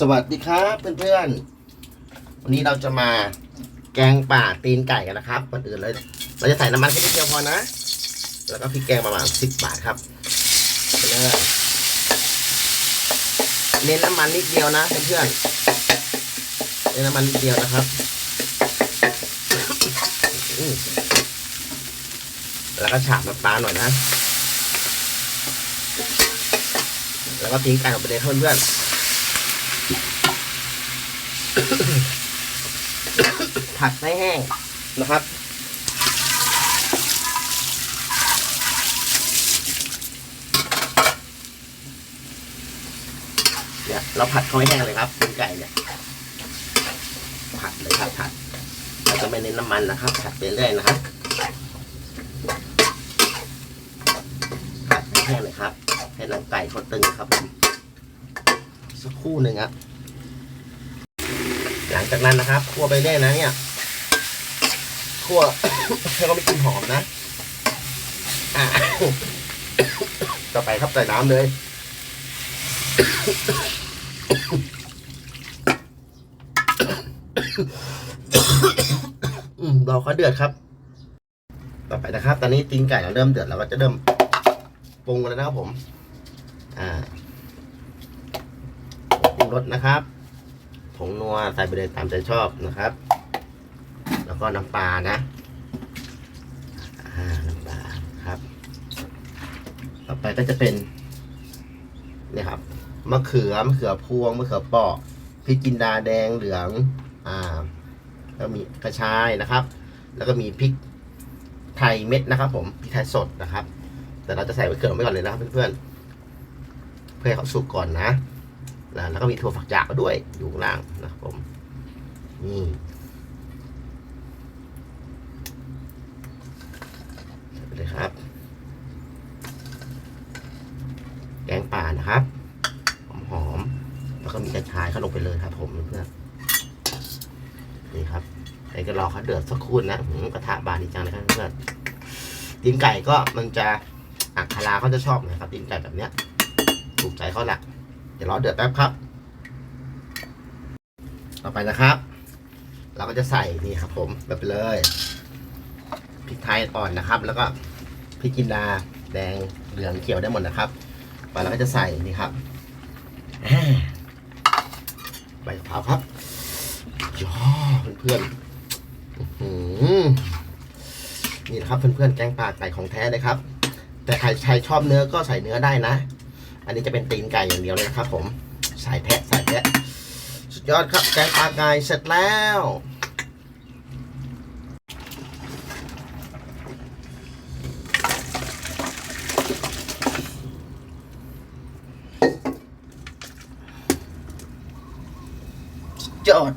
สวัสดีครับเพื่อนๆ วันนี้เราจะมาแกงป่าตีนไก่กันนะครับก่อนอื่นเลย เราจะใส่น้ำมันแค่นิดเดียวพอนะ แล้วก็พริกแกงประมาณสิบบาทครับไปเลยเน้นน้ำมันนิดเดียวนะเพื่อนๆเน้นน้ำมันนิดเดียวนะครับ แล้วก็ฉาบน้ำปลาหน่อยนะ แล้วก็ทิ้งไก่ลงไปเลยเพื่อนๆ ผัดให้แห้งนะครับ เนี่ยเราผัดเขาให้แห้งเลยครับตีนไก่เนี่ย ผัดเลยครับผัดเราจะไม่เน้นน้ำมันนะครับ ผัดไปเรื่อยนะครับผัดให้แห้งเลยครับ ให้หนังไก่เขาตึงครับผมสักครู่หนึ่งครับ หลังจากนั้นนะครับคั่วไปเรื่อยนะเนี่ยคั่วให้เขามีกลิ่นหอมนะอะต่อไปครับใส่น้ำเลยอืมรอเขาเดือดครับ ต่อไปนะครับ ตอนนี้ตีนไก่เราเริ่มเดือดเราก็จะเริ่มปรุงแล้วนะครับผม อ่าปรุงรสนะครับ ผงนัวใส่ไปเลยตามใจชอบนะครับ แล้วก็น้ำปลานะน้ำปลาครับ ต่อไปก็จะเป็นนี่ครับมะเขือมะเขือพวงมะเขือเปราะพริกจินดาแดงเหลืองอ่าแล้วมีกระชายนะครับ แล้วก็มีพริกไทยเม็ดนะครับ ผมพริกไทยสดนะครับ แต่เราจะใส่ไว้เกลือไว้ก่อนเลยนะครับเพื่อนๆเพื่อให้เขาสุกก่อนนะ แล้วแล้วก็มีถั่วฝักยาวด้วยอยู่ข้างล่างนะครับผมนี่ไปเลยครับ แกงป่านะครับ หอมๆแล้วก็มีกระชายเข้าลงไปเลยครับ ผมเพื่อนนี่ครับไอ้ก็รอเขาเดือดสักครู่นะหกระทะบานดีจังเลยครับเพื่อนตีนไก่ก็มันจะอักคาราเขาจะชอบนะครับตีนไก่แบบเนี้ยถูกใจเขาแหละ เดี๋ยวรอเดือดแป๊บครับ ต่อไปนะครับ เราก็จะใส่นี่ครับ ผมแบบเลยพริกไทยอ่อนนะครับ แล้วก็พริกจินดาแดงเหลืองเขียวได้หมดนะครับไปเราก็จะใส่นี่ครับใบกะเพราครับย่อเพื่อนๆนี่นะครับเพื่อนๆแกงป่าไก่ของแท้เลยครับ แต่ใครใครชอบเนื้อก็ใส่เนื้อได้นะ อันนี้จะเป็นตีนไก่อย่างเดียวเลยนะครับ ผมใส่แพะใส่แพะสุดยอดครับแกงปลาไก่เสร็จแล้วสุดยอด